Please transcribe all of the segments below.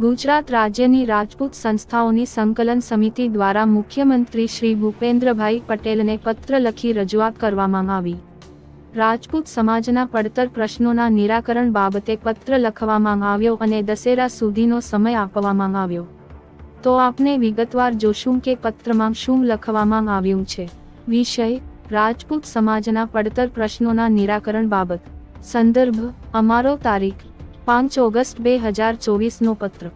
ગુજરાત રાજ્યની રાજપૂત સંસ્થાઓની સંકલન સમિતિ દ્વારા મુખ્યમંત્રી શ્રી ભૂપેન્દ્રભાઈ પટેલને પત્ર લખી રજૂઆત કરવામાં આવી. રાજપૂત સમાજના પડતર પ્રશ્નોના નિરાકરણ બાબતે પત્ર લખવામાં આવ્યો અને દશેરા સુધીનો સમય આપવામાં આવ્યો. તો આપને વિગતવાર જોશું કે પત્રમાં શું લખવામાં આવ્યું છે. વિષય, રાજપૂત સમાજના પડતર પ્રશ્નોના નિરાકરણ બાબત. સંદર્ભ, અમારો તારીખ પાંચ ઓગસ્ટ બે હજાર ચોવીસનો પત્ર.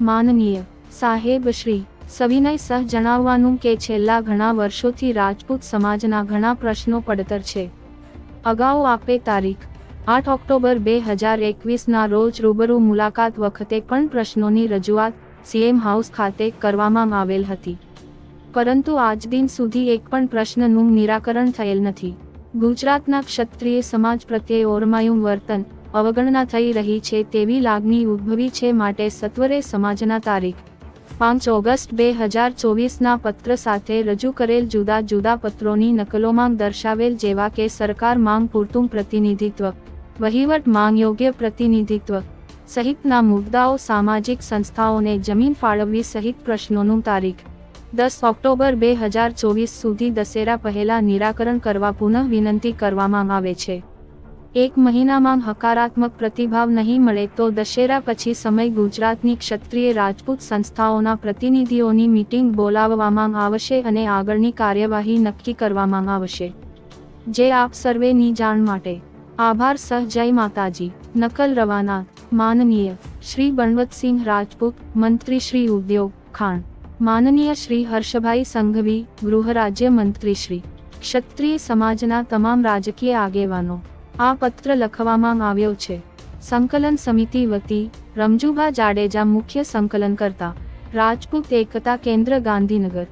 માનનીય સાહેબ શ્રી સવિનય સહ જણાવવાનું કે છેલ્લા ઘણા વર્ષોથી રાજપૂત સમાજના ઘણા પ્રશ્નો પડતર છે. અગાઉ આપે તારીખ, આઠ ઓક્ટોબર બે હજાર એકવીસના રોજ રૂબરૂ મુલાકાત વખતે પણ પ્રશ્નોની રજૂઆત સીએમ હાઉસ ખાતે કરવામાં આવેલ હતી. પરંતુ આજ દિન સુધી એક પણ પ્રશ્નનું નિરાકરણ થયેલ નથી. ગુજરાતના ક્ષત્રિય સમાજ પ્રત્યે ઓરમાયું વર્તન અવગણના થઈ રહી છે તેવી લાગણી ઉદ્ભવી છે માટે સત્વરે સમાજના તારીખ પાંચ ઓગસ્ટ બે હજાર ચોવીસના પત્ર સાથે રજૂ કરેલ જુદા જુદા પત્રોની નકલોમાં દર્શાવેલ જેવા કે સરકાર માંગ પૂરતું પ્રતિનિધિત્વ, વહીવટ માંગ યોગ્ય પ્રતિનિધિત્વ સહિતના મુદ્દાઓ સામાજિક સંસ્થાઓને જમીન ફાળવવી સહિત પ્રશ્નોનું તારીખ દસ ઓક્ટોબર બે હજાર ચોવીસ સુધી દશેરા પહેલા નિરાકરણ કરવા પુનઃ વિનંતી કરવામાં આવે છે. એક મહિનામાં હકારાત્મક પ્રતિભાવ નહીં મળે તો દશેરા પછી સમય ગુજરાતની ક્ષત્રિય રાજપૂત સંસ્થાઓના પ્રતિનિધિઓની મીટિંગ બોલાવવામાં આવશે અને આગળની કાર્યવાહી નક્કી કરવામાં આવશે. જે આપ સર્વેની જાણ માટે. આભાર, સહ, જય માતાજી. નકલ રવાના. માનનીય શ્રી બણવતસિંહ રાજપૂત, મંત્રી શ્રી ઉદ્યોગ ખાણ. માનનીય શ્રી હર્ષભાઈ સંઘવી, ગૃહ રાજ્ય મંત્રી શ્રી. ક્ષત્રિય સમાજના તમામ રાજકીય આગેવાનો. આ પત્ર લખવામાં આવ્યો છે. સંકલન સમિતિ વતી રમજુભા જાડેજા મુખ્ય સંકલન કરતા રાજપૂત એકતા કેન્દ્ર ગાંધીનગર.